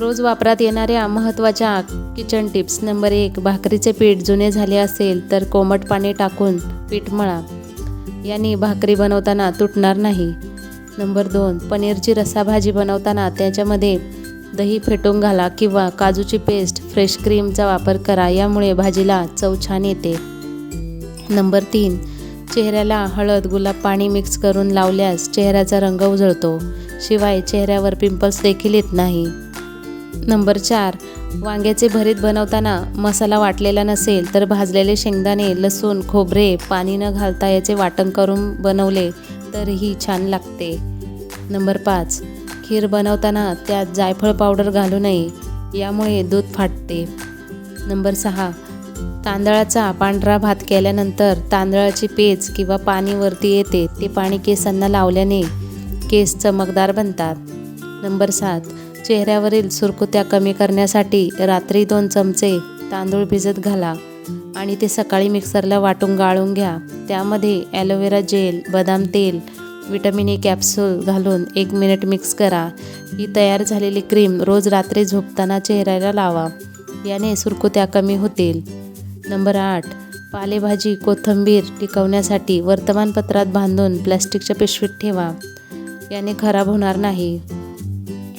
रोज वापरात येणाऱ्या महत्त्वाच्या किचन टिप्स नंबर एक भाकरीचे पीठ जुने झाले असेल तर कोमट पाणी टाकून पीठ मळा. याने भाकरी बनवताना तुटणार नाही. नंबर दोन पनीरची रसाभाजी बनवताना त्याच्यामध्ये दही फेटून घाला किंवा काजूची पेस्ट फ्रेश क्रीमचा वापर करा यामुळे भाजीला चव छान येते. नंबर तीन चेहऱ्याला हळद गुलाब पाणी मिक्स करून लावल्यास चेहऱ्याचा रंग उजळतो. शिवाय चेहऱ्यावर पिंपल्स देखील येत नाही. नंबर चार वांग्याचे भरीत बनवताना मसाला वाटलेला नसेल तर भाजलेले शेंगदाणे लसूण खोबरे पाणी न घालता याचे वाटण करून बनवले तरीही छान लागते. नंबर पाच खीर बनवताना त्यात जायफळ पावडर घालू नये यामुळे दूध फाटते. नंबर सहा तांदळाचा पांढरा भात केल्यानंतर तांदळाची पेच किंवा पाणी वरती येते ते पाणी केसांना लावल्याने केस चमकदार बनतात. नंबर सात चेहऱ्यावरील सुरकुत्या कमी करण्यासाठी रात्री दोन चमचे तांदूळ भिजत घाला आणि ते सकाळी मिक्सरला वाटून गाळून घ्या. त्यामध्ये ॲलोवेरा जेल बदाम तेल विटॅमिन ए कॅप्सूल घालून एक मिनिट मिक्स करा. ही तयार झालेली क्रीम रोज रात्री झोपताना चेहऱ्याला लावा. याने सुरकुत्या कमी होतील. नंबर आठ पालेभाजी कोथिंबीर टिकवण्यासाठी वर्तमानपत्रात बांधून प्लॅस्टिकच्या पिशवीत ठेवा. याने खराब होणार नाही.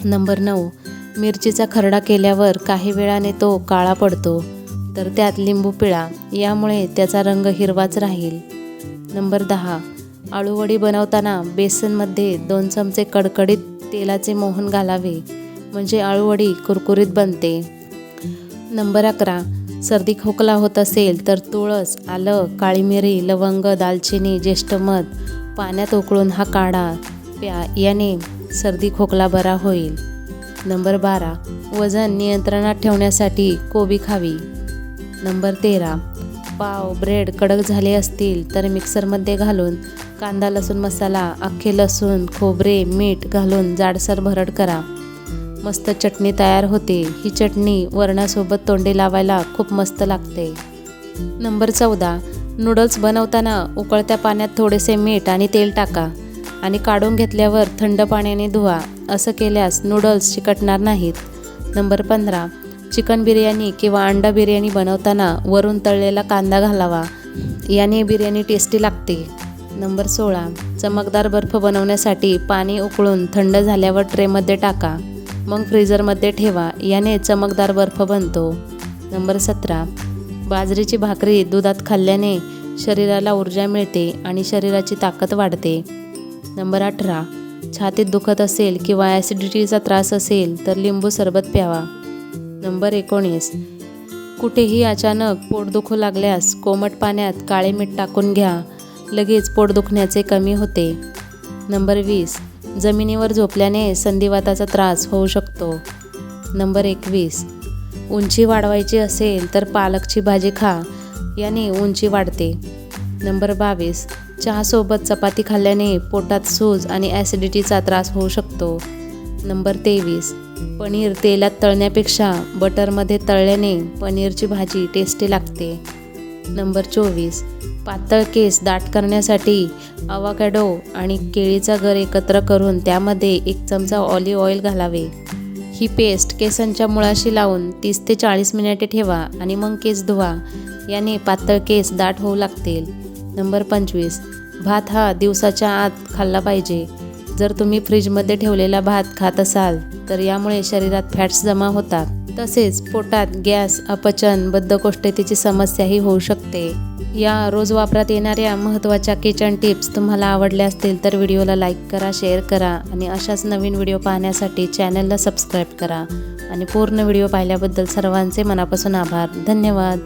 नंबर नऊ. मिरचीचा खरडा केल्यावर काही वेळाने तो काळा पडतो तर त्यात लिंबू पिळा यामुळे त्याचा रंग हिरवाच राहील. नंबर दहा. आळूवडी बनवताना बेसनमध्ये दोन चमचे कडकडीत तेलाचे मोहन घालावे म्हणजे आळूवडी कुरकुरीत बनते. नंबर अकरा. सर्दी खोकला होत असेल तर तुळस आलं काळी मिरी लवंग दालचिनी ज्येष्ठ मध पाण्यात उकळून हा काढा. प्या याने सर्दी खोकला बरा होईल. नंबर बारा वजन नियंत्रणात ठेवण्यासाठी कोबी खावी. नंबर तेरा पाव ब्रेड कडक झाले असतील तर मिक्सरमध्ये घालून कांदा लसूण मसाला अख्खे लसूण खोबरे मीठ घालून जाडसर भरड करा. मस्त चटणी तयार होते. ही चटणी वरणासोबत तोंडी लावायला खूप मस्त लागते. नंबर चौदा नूडल्स बनवताना उकळत्या पाण्यात थोडेसे मीठ आणि तेल टाका. आणि काढून घेतल्यावर थंड पाण्याने धुवा. असं केल्यास नूडल्स चिकटणार नाहीत. नंबर पंधरा चिकन बिर्याणी किंवा अंडा बिर्याणी बनवताना वरून तळलेला कांदा घालावा. याने बिर्याणी टेस्टी लागते. नंबर सोळा चमकदार बर्फ बनवण्यासाठी पाणी उकळून थंड झाल्यावर ट्रेमध्ये टाका. मग फ्रीझरमध्ये ठेवा. याने चमकदार बर्फ बनतो. नंबर सतरा बाजरीची भाकरी दुधात खाल्ल्याने शरीराला ऊर्जा मिळते आणि शरीराची ताकद वाढते. नंबर अठरा. छातीत दुखत असेल किंवा ॲसिडिटीचा त्रास असेल तर लिंबू सरबत प्यावा. नंबर एकोणीस. कुठेही अचानक पोट दुखू लागल्यास कोमट पाण्यात काळे मीठ टाकून घ्या. लगेच पोट दुखण्याचे कमी होते. नंबर वीस. जमिनीवर झोपल्याने संधिवाताचा त्रास होऊ शकतो. नंबर एकवीस. उंची वाढवायची असेल तर पालकची भाजी खा. याने उंची वाढते. नंबर बावीस. चहासोबत चपाती खाल्ल्याने पोटात सूज आणि ॲसिडिटीचा त्रास होऊ शकतो. नंबर तेवीस. पनीर तेलात तळण्यापेक्षा बटरमध्ये तळल्याने पनीरची भाजी टेस्टी लागते. नंबर चोवीस. पातळ केस दाट करण्यासाठी अवाकॅडो आणि केळीचा गर एकत्र करून त्यामध्ये एक चमचा ऑलिव्ह ऑइल घालावे. ही पेस्ट केसांच्या मुळाशी लावून तीस ते चाळीस मिनिटे ठेवा आणि मग केस धुवा. याने पातळ केस दाट होऊ लागतील. नंबर पंचवीस. भात हा दिवसाच्या आत खाल्ला पाहिजे. जर तुम्ही फ्रीजमध्ये ठेवलेला भात खात असाल तर यामुळे शरीरात फॅट्स जमा होतात. तसेच पोटात गॅस अपचन बद्धकोष्ठतेची समस्याही होऊ शकते. या रोज वापरात येणाऱ्या महत्त्वाच्या किचन टिप्स तुम्हाला आवडल्या असतील तर व्हिडिओला लाईक करा शेअर करा आणि अशाच नवीन व्हिडिओ पाहण्यासाठी चॅनलला सबस्क्राईब करा. आणि पूर्ण व्हिडिओ पाहिल्याबद्दल सर्वांचे मनापासून आभार. धन्यवाद.